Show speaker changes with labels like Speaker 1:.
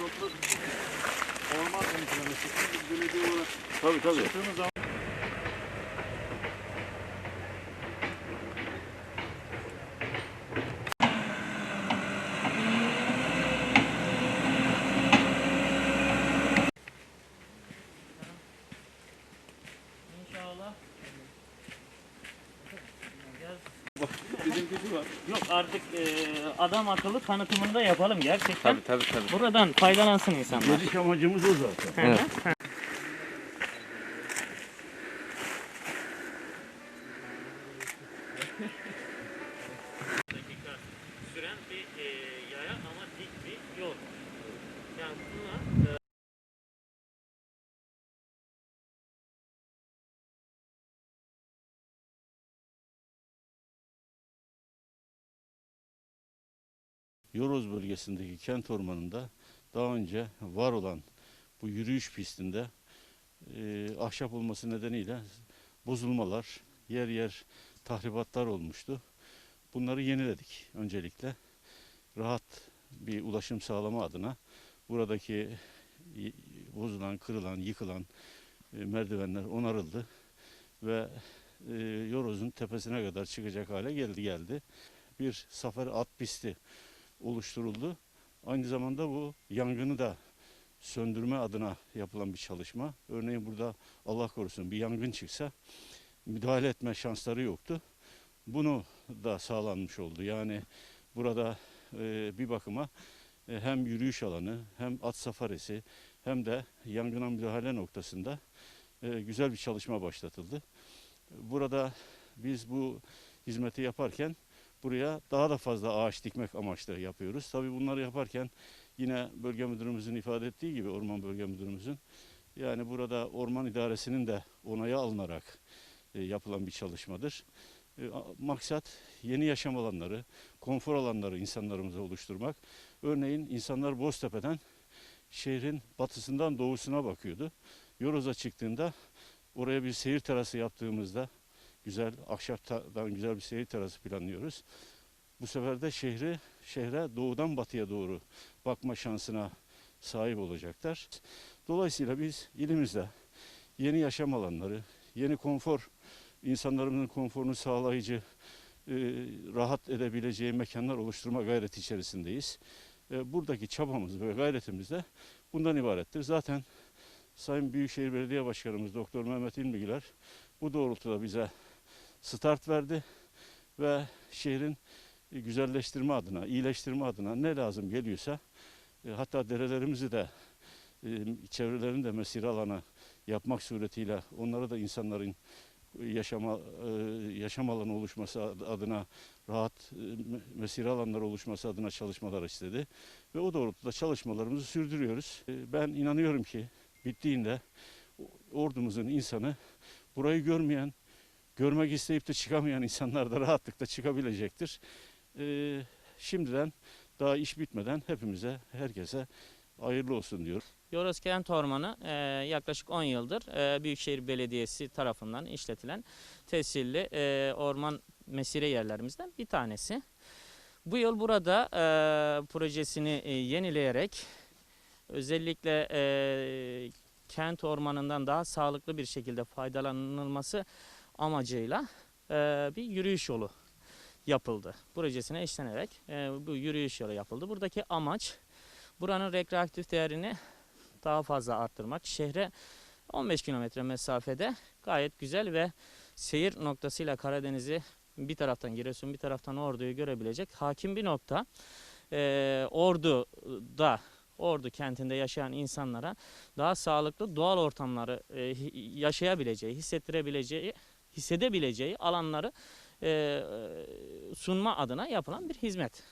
Speaker 1: toplu orman temizlemesi. Biz belediye olarak
Speaker 2: Tabii tabii.
Speaker 1: çıktığımız zaman
Speaker 3: İnşallah.
Speaker 1: Bizimkisi var.
Speaker 3: Yok artık e, adam akıllı tanıtımını da yapalım gerçekten.
Speaker 2: Tabii tabii tabii.
Speaker 3: Buradan faydalansın insanlar.
Speaker 1: Geliş amacımız o zaten.
Speaker 3: Hı hı. dakika süren bir e, yaya ama dik bir yol. Yani buna e,
Speaker 2: Yoroz bölgesindeki kent ormanında daha önce var olan bu yürüyüş pistinde e, ahşap olması nedeniyle bozulmalar, yer yer tahribatlar olmuştu. Bunları yeniledik öncelikle. Rahat bir ulaşım sağlama adına buradaki bozulan, kırılan, yıkılan e, merdivenler onarıldı ve e, Yoroz'un tepesine kadar çıkacak hale geldi geldi. Bir safer at pisti oluşturuldu. Aynı zamanda bu yangını da söndürme adına yapılan bir çalışma. Örneğin burada Allah korusun bir yangın çıksa müdahale etme şansları yoktu. Bunu da sağlanmış oldu. Yani burada e, bir bakıma e, hem yürüyüş alanı hem at safarisi hem de yangına müdahale noktasında e, güzel bir çalışma başlatıldı. Burada biz bu hizmeti yaparken buraya daha da fazla ağaç dikmek amaçlı yapıyoruz. Tabii bunları yaparken yine bölge müdürümüzün ifade ettiği gibi orman bölge müdürümüzün yani burada orman idaresinin de onayı alınarak e, yapılan bir çalışmadır. E, maksat yeni yaşam alanları, konfor alanları insanlarımıza oluşturmak. Örneğin insanlar Boztepe'den şehrin batısından doğusuna bakıyordu. Yoroz'a çıktığında oraya bir seyir terası yaptığımızda güzel ahşaptan güzel bir seyir terası planlıyoruz. Bu sefer de şehri şehre doğudan batıya doğru bakma şansına sahip olacaklar. Dolayısıyla biz ilimizde yeni yaşam alanları, yeni konfor, insanlarımızın konforunu sağlayıcı, e, rahat edebileceği mekanlar oluşturma gayreti içerisindeyiz. E, buradaki çabamız ve gayretimiz de bundan ibarettir. Zaten Sayın Büyükşehir Belediye Başkanımız Doktor Mehmet İlmigüler bu doğrultuda bize start verdi ve şehrin güzelleştirme adına, iyileştirme adına ne lazım geliyorsa e, hatta derelerimizi de e, çevrelerini de mesire alanı yapmak suretiyle onlara da insanların yaşama e, yaşam alanı oluşması ad- adına rahat e, me- mesire alanları oluşması adına çalışmalar istedi ve o doğrultuda çalışmalarımızı sürdürüyoruz. E, Ben inanıyorum ki bittiğinde ordumuzun insanı burayı görmeyen görmek isteyip de çıkamayan insanlar da rahatlıkla çıkabilecektir. Ee, şimdiden daha iş bitmeden hepimize, herkese hayırlı olsun diyor.
Speaker 3: Yoros Kent Ormanı e, yaklaşık 10 yıldır e, Büyükşehir Belediyesi tarafından işletilen tescilli e, orman mesire yerlerimizden bir tanesi. Bu yıl burada e, projesini e, yenileyerek özellikle e, kent ormanından daha sağlıklı bir şekilde faydalanılması amacıyla e, bir yürüyüş yolu yapıldı. Projesine eşlenerek e, bu yürüyüş yolu yapıldı. Buradaki amaç buranın rekreatif değerini daha fazla arttırmak. Şehre 15 kilometre mesafede gayet güzel ve seyir noktasıyla Karadeniz'i bir taraftan Giresun bir taraftan Ordu'yu görebilecek hakim bir nokta. Ee, Ordu'da Ordu kentinde yaşayan insanlara daha sağlıklı doğal ortamları e, yaşayabileceği, hissettirebileceği, hissedebileceği alanları sunma adına yapılan bir hizmet.